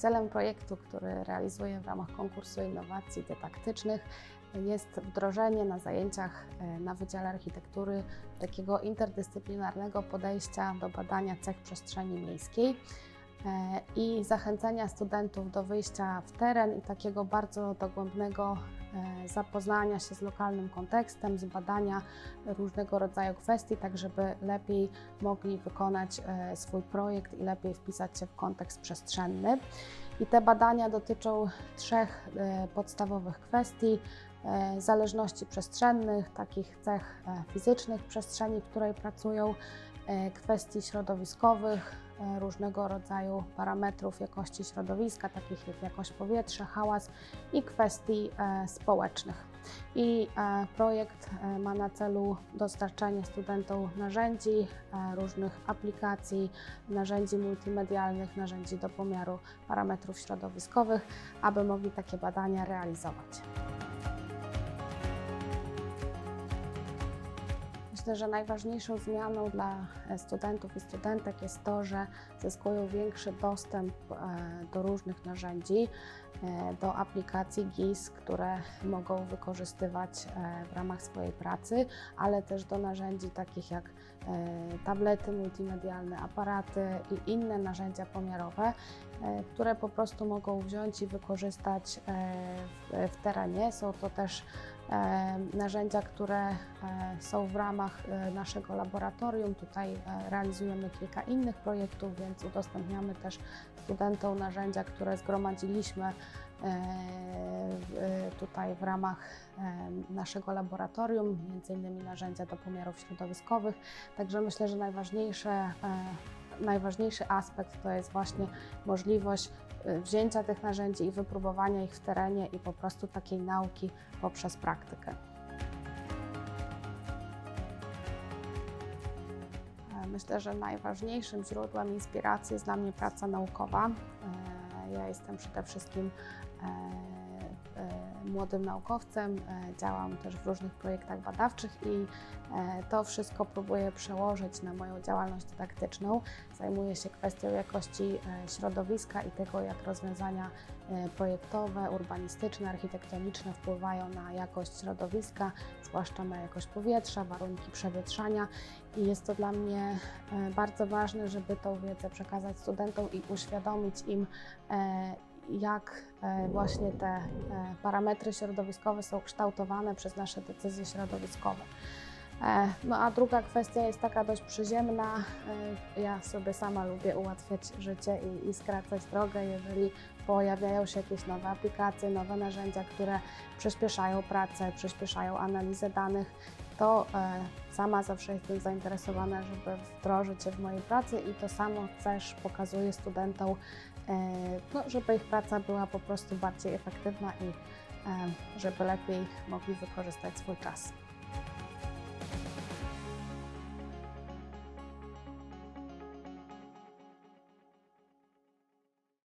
Celem projektu, który realizuję w ramach konkursu innowacji dydaktycznych jest wdrożenie na zajęciach e, na Wydziale Architektury takiego interdyscyplinarnego podejścia do badania cech przestrzeni miejskiej e, i zachęcenia studentów do wyjścia w teren i takiego bardzo dogłębnego zapoznania się z lokalnym kontekstem, z badania różnego rodzaju kwestii, tak żeby lepiej mogli wykonać e, swój projekt i lepiej wpisać się w kontekst przestrzenny. I te badania dotyczą trzech e, podstawowych kwestii. e, Zależności przestrzennych, takich cech e, fizycznych przestrzeni, w której pracują, e, kwestii środowiskowych, e, różnego rodzaju parametrów jakości środowiska, takich jak jakość powietrza, hałas i kwestii e, społecznych. I e, projekt e, ma na celu dostarczanie studentom narzędzi, e, różnych aplikacji, narzędzi multimedialnych, narzędzi do pomiaru parametrów środowiskowych, aby mogli takie badania realizować. Myślę, że najważniejszą zmianą dla e, studentów i studentek jest to, że zyskują większy dostęp e, do różnych narzędzi, e, do aplikacji GIS, które mogą wykorzystywać w ramach swojej pracy, ale też do narzędzi takich jak tablety multimedialne, aparaty i inne narzędzia pomiarowe, które po prostu mogą wziąć i wykorzystać w, terenie. Są to też narzędzia, które są w ramach e, naszego laboratorium. Tutaj e, realizujemy kilka innych projektów, więc udostępniamy też studentom narzędzia, które zgromadziliśmy e, tutaj w ramach naszego laboratorium, między innymi narzędzia do pomiarów środowiskowych. Także myślę, że najważniejsze, najważniejszy aspekt to jest właśnie możliwość wzięcia tych narzędzi i wypróbowania ich w terenie i po prostu takiej nauki poprzez praktykę. Myślę, że najważniejszym źródłem inspiracji jest dla mnie praca naukowa. E, Ja jestem przede wszystkim e, e, młodym naukowcem, e, działam też w różnych projektach badawczych i e, to wszystko próbuję przełożyć na moją działalność dydaktyczną. Zajmuję się kwestią jakości e, środowiska i tego, jak rozwiązania projektowe, urbanistyczne, architektoniczne wpływają na jakość środowiska, zwłaszcza na jakość powietrza, warunki przewietrzania. I jest to dla mnie bardzo ważne, żeby tą wiedzę przekazać studentom i uświadomić im, jak e, właśnie te e, parametry środowiskowe są kształtowane przez nasze decyzje środowiskowe. E, No a druga kwestia jest taka dość przyziemna. Ja sobie sama lubię ułatwiać życie i, i skracać drogę, jeżeli pojawiają się jakieś nowe aplikacje, nowe narzędzia, które przyspieszają pracę, przyspieszają analizę danych, to e, sama zawsze jestem zainteresowana, żeby wdrożyć je w mojej pracy i to samo też pokazuję studentom, e, no, żeby ich praca była po prostu bardziej efektywna i e, żeby lepiej mogli wykorzystać swój czas.